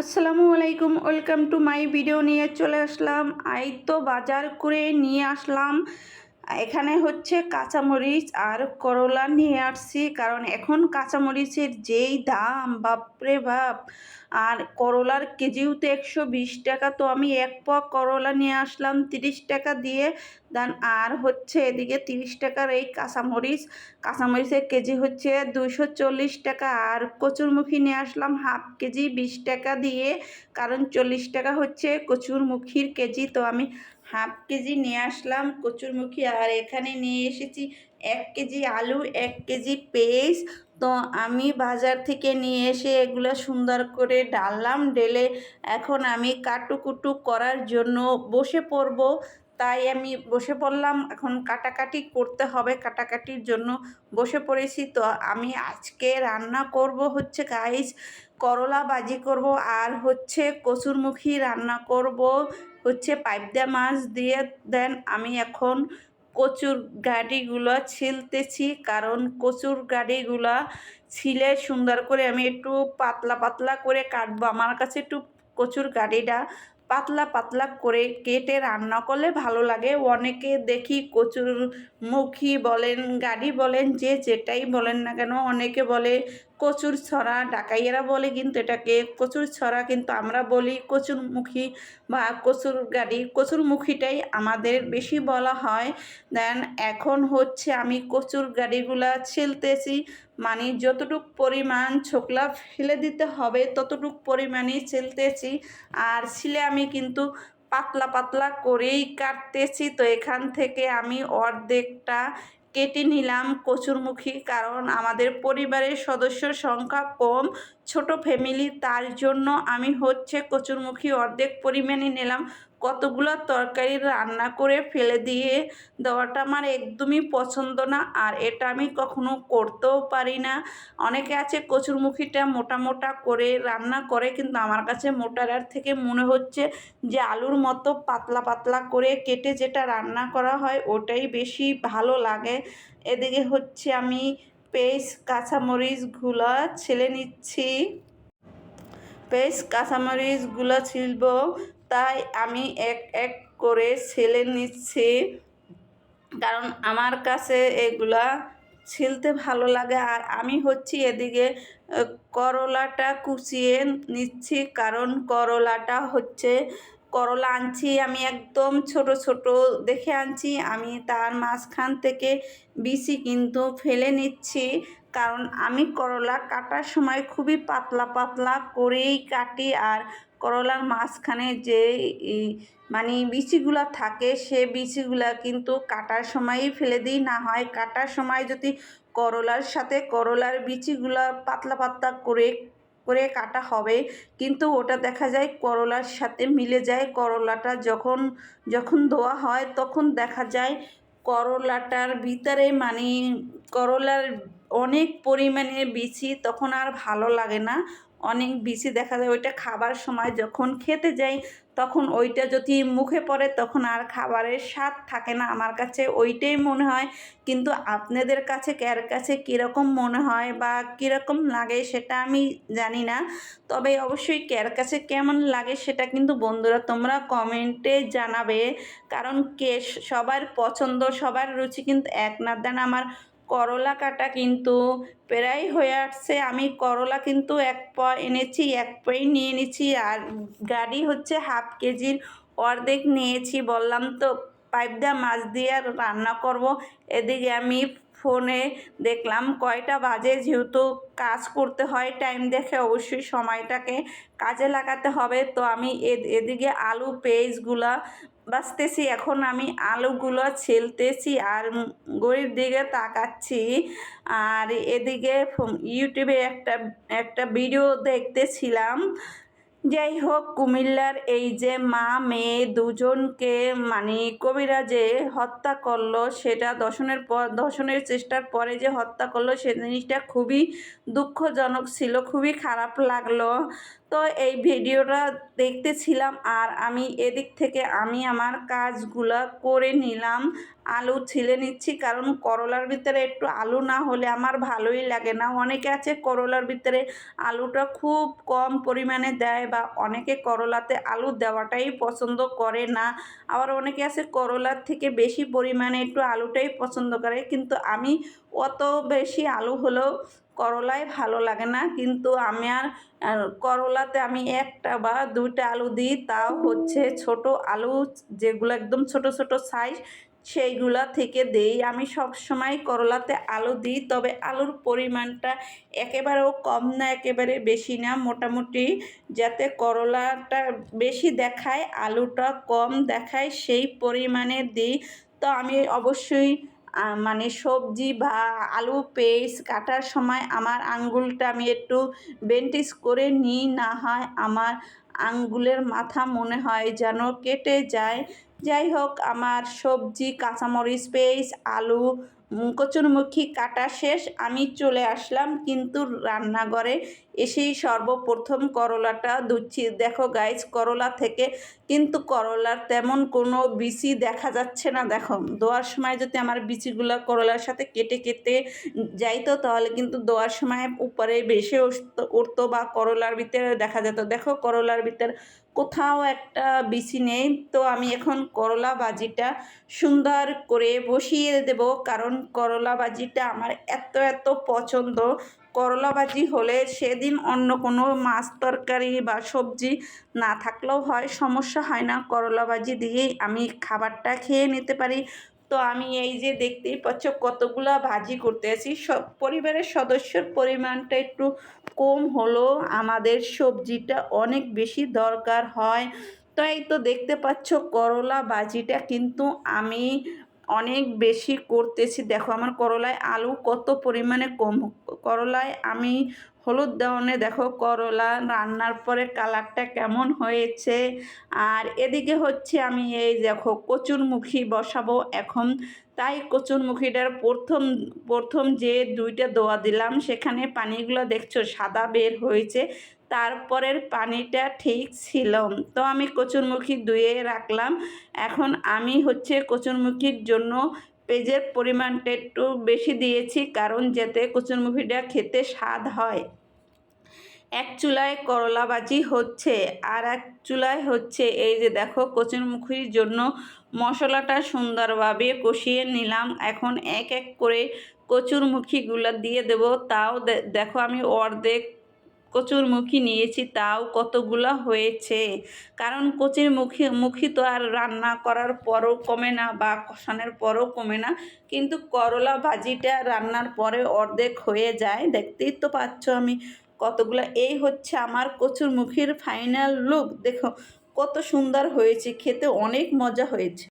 আসসালামু আলাইকুম, welcome to my video নিয়ে চলে আসলাম। আই তো বাজার করে নিয়ে আসলাম। এখানে হচ্ছে কাঁচামরিচ আর করলা নিয়ে আসছি, কারণ এখন কাঁচামরিচের যেই দাম, বাপরে বাপ। আর করলার কেজিও তো একশো বিশ টাকা, তো আমি এক পোয়া করলা নিয়ে আসলাম তিরিশ টাকা দিয়ে। দেন আর হচ্ছে এদিকে তিরিশ টাকার এই কাঁচামরিচ। কাঁচামরিচের কেজি হচ্ছে দুশো চল্লিশ টাকা। আর কচুরমুখী নিয়ে আসলাম হাফ কেজি বিশ টাকা দিয়ে, কারণ চল্লিশ টাকা হচ্ছে কচুরমুখীর কেজি। তো আমি হাফ কেজি নিয়ে আসলাম কচুরমুখী। আর এখানে নিয়ে এসেছি এক কেজি আলু, এক কেজি পেঁয়াজ। তো আমি বাজার থেকে নিয়ে এসে এগুলো সুন্দর করে ডাললাম। ডেলে এখন আমি কাটুকুটু করার জন্য বসে পড়ব। তাই আমি বসে পড়লাম। এখন কাটাকাটি করতে হবে। কাটাকাটির জন্য বসে পড়েছি। তো আমি আজকে রান্না করব হচ্ছে গাইস করলা বাজি করব আর হচ্ছে কচুরমুখী রান্না করব। হচ্ছে পাইপ দেওয়া মাছ দিয়ে দেন। আমি এখন কচুর গাড়িগুলো ছিলতেছি, কারণ কচুর গাড়িগুলো ছিলে সুন্দর করে আমি একটু পাতলা পাতলা করে কাটবো। আমার কাছে একটু কচুর গাড়িটা পাতলা পাতলা করে কেটে রান্না করলে ভালো লাগে। অনেকে দেখি কচুর মুখী বলেন, গাড়ি বলেন, যে যেটাই বলেন না কেন, অনেকে বলে কচুর ছড়া ডাকাইয়েরা বলে কিন্তু এটাকে। কচুর ছড়া কিন্তু আমরা বলি কচুরমুখী বা কচুর গাড়ি। কচুরমুখীটাই আমাদের বেশি বলা হয়। দেন এখন হচ্ছে আমি কচুর গাড়িগুলা ছেলতেছি। মানে যতটুক পরিমাণ ছোকলা ফেলে দিতে হবে ততটুক পরিমাণে ছেলতেছি। আর ছিলে আমি কিন্তু পাতলা পাতলা করেই কাটতেছি। তো এখান থেকে আমি অর্ধেকটা কেটে নিলাম কচুরমুখী কারণ আমাদের পরিবারের সদস্যর সংখ্যা কম। ছোট ফ্যামিলি, তার জন্য আমি হচ্ছে কচুরমুখী অর্ধেক পরিমাণে নিলাম। কতগুলো তরকারি রান্না করে ফেলে দিয়ে দেওয়াটা আমার একদমই পছন্দ না, আর এটা আমি কখনো করতেও পারি না। অনেকে আছে কচুরমুখীটা মোটা মোটা করে রান্না করে, কিন্তু আমার কাছে মোটার থেকে মনে হচ্ছে যে আলুর মতো পাতলা পাতলা করে কেটে যেটা রান্না করা হয়, ওটাই বেশি ভালো লাগে। এদিকে হচ্ছে আমি পেস্ট কাঁচামরিচগুলো ছেলে নিচ্ছি। পেস্ট কাঁচামরিচগুলো ছিলব, তাই আমি এক এক করে ছেলে নিচ্ছি। কারণ আমার কাছে এগুলা ছিলতে ভালো লাগে। আর আমি হচ্ছি এদিকে করলাটা কুচিয়ে নিচ্ছি। কারণ করলাটা হচ্ছে করলা আনছি, আমি একদম ছোট ছোট দেখে আনছি। আমি তার মাঝখান থেকে বিচি কিন্তু ফেলে নিচ্ছি, কারণ আমি করলা কাটার সময় খুবই পাতলা পাতলা করেই কাটি আর করলার মাঝখানে যে মানে বিচিগুলো থাকে, সে বিচিগুলা কিন্তু কাটার সময়ই ফেলে দিই। না হয় কাটার সময় যদি করলার সাথে করলার বিচিগুলো পাতলা পাতলা করে করে কাটা হবে। কিন্তু ওটা দেখা যায় করলার সাথে মিলে যায়। করলাটা যখন যখন ধোয়া হয় তখন দেখা যায় করলাটার ভিতরে মানে করলার অনেক পরিমাণে বিছি তখন আর ভালো লাগে না। অনেক বিচি দেখা যায়। ওইটা খাবার সময় যখন খেতে যাই, তখন ওইটা যদি মুখে পড়ে, তখন আর খাবারের স্বাদ থাকে না আমার কাছে। ওইটাই মনে হয়। কিন্তু আপনাদের কাছে কার কাছে কীরকম মনে হয় বা কীরকম লাগে সেটা আমি জানি না। তবে অবশ্যই কার কাছে কেমন লাগে সেটা কিন্তু বন্ধুরা তোমরা কমেন্টে জানাবে। কারণ কে, সবার পছন্দ, সবার রুচি কিন্তু এক না দেন আমার করলা কাটা কিন্তু প্রায় হয়ে আসছে। আমি করলা কিন্তু এক প এনেছি, এক পই নিয়ে নিয়েছি আর গাড়ি হচ্ছে হাফ কেজির অর্ধেক নিয়েছি। বললাম তো পাইপ মাছ দিয়ে রান্না করব। এদিকে আমি ফোনে দেখলাম কয়টা বাজে যেহেতু কাজ করতে হয় টাইম দেখে অবশ্যই সময়টাকে কাজে লাগাতে হবে। তো আমি এদিকে আলু পেঁয়াজগুলা বাঁচতেছি, এখন আমি আলুগুলো ছেলতেছি আর গরিব দিকে তাকাচ্ছি। আর এদিকে ইউটিউবে একটা একটা ভিডিও দেখতেছিলাম। যাই হোক কুমিল্লার এই যে মা মেয়ে দুজনকে মানে কবিরা যে হত্যা করল, সেটা দর্শনের পর দর্শনের চেষ্টার পরে যে হত্যা করল, সে জিনিসটা খুবই দুঃখজনক ছিল, খুবই খারাপ লাগল। তো এই ভিডিওটা দেখতেছিলাম আর আমি এদিক থেকে আমি আমার কাজগুলা করে নিলাম। আলু ছিলে নিচ্ছি কারণ করলার ভিতরে একটু আলু না হলে আমার ভালোই লাগে না। অনেকে আছে করলার ভিতরে আলুটা খুব কম পরিমাণে দেয় বা অনেকে করলাতে আলু দেওয়াটাই পছন্দ করে না। আবার অনেকে আছে করলার থেকে বেশি পরিমাণে একটু আলুটাই পছন্দ করে। কিন্তু আমি অত বেশি আলু হলেও করলায় ভালো লাগে না, কিন্তু আমি আর করলাতে আমি একটা বা দুইটা আলু দিই, তাও হচ্ছে ছোট আলু যেগুলো একদম ছোট ছোট সাইজ সেইগুলা থেকে দেই। আমি সব সময় করলাতে আলু দিই, তবে আলুর পরিমাণটা একেবারেও কম না, একেবারে বেশি না। মোটামুটি যাতে করলাটা বেশি দেখায়, আলুটা কম দেখায়, সেই পরিমাণে দিই। তো আমি অবশ্যই মানে সবজি বা আলু পেস্ট কাটার সময় আমার আঙ্গুলটা আমি একটু বেন্টিস করে নিই, না হয় আমার আঙ্গুলের মাথা মনে হয় যেন কেটে যায়। যাই হোক, আমার সবজি, কাঁচামরিচ, পেস্ট, আলু কচুরমুখী কাটা শেষ, আমি চলে আসলাম কিন্তু রান্নাঘরে এসেই সর্বপ্রথম করলাটা দুচ্ছি দেখো গাইজ করলা থেকে কিন্তু করলার তেমন কোনো বিচি দেখা যাচ্ছে না। দেখো, দোয়ার সময় যদি আমার বিচিগুলো করলার সাথে কেটে কেটে যাইতো, তাহলে কিন্তু দোয়ার সময় উপরে বেশি উঠতো বা করলার ভিতরে দেখা যেত। দেখো, করলার ভিতরে কোথাও একটা বিচি নেই। তো আমি এখন করলা বাজিটা সুন্দর করে বসিয়ে দেব কারণ করলা বাজিটা আমার এত এত পছন্দ। করলা ভাজি হলে সেদিন অন্য কোনো মাছ তরকারি বা সবজি না থাকলেও হয়, সমস্যা হয় না। করলা ভাজি দিয়েই আমি খাবারটা খেয়ে নিতে পারি। তো আমি এই যে দেখতেই পাচ্ছ কতগুলা ভাজি করতে আছি। সব পরিবারের সদস্যর পরিমাণটা একটু কম হলো। আমাদের সবজিটা অনেক বেশি দরকার হয়। তো এই তো দেখতে পাচ্ছ করলা ভাজিটা কিন্তু আমি অনেক বেশি করতেছি। দেখো আমার করলায় আলু কত পরিমাণে কম, করলায় আমি হলুদ দেওয়ানে দেখো করলা, রান্নার পরে কালারটা কেমন হয়েছে। আর এদিকে হচ্ছে আমি এই দেখো কচুরমুখী বসাবো এখন। তাই কচুরমুখীটার প্রথম প্রথম যে দুইটা দোয়া দিলাম, সেখানে পানিগুলো দেখছ সাদা বের হয়েছে। তারপরের পানিটা ঠিক ছিল। তো আমি কচুরমুখী ধুয়ে রাখলাম। এখন আমি হচ্ছে কচুরমুখীর জন্য পেঁয়াজের পরিমাণটা একটু বেশি দিয়েছি, কারণ যাতে কচুরমুখিটা খেতে স্বাদ হয়। এক চুলায় করলা ভাজি হচ্ছে, আর এক চুলায় হচ্ছে এই যে দেখো কচুরমুখির জন্য মশলাটা সুন্দরভাবে কষিয়ে নিলাম। এখন এক এক করে কচুরমুখিগুলো দিয়ে দেব। তাও দেখো আমি অর্ধেক কচুর মুখী নিয়েছি, তাও কতগুলো হয়েছে? কারণ কচির মুখী মুখী তো আর রান্না করার পরও কমে না বা কষানোর পরও কমে না। কিন্তু করলা ভাজিটা রান্নার পরে অর্ধেক হয়ে যায়। দেখতেই তো পাচ্ছ আমি কতগুলো। এই হচ্ছে আমার কচুর মুখির ফাইনাল লুক দেখো, কত সুন্দর হয়েছে, খেতে অনেক মজা হয়েছে।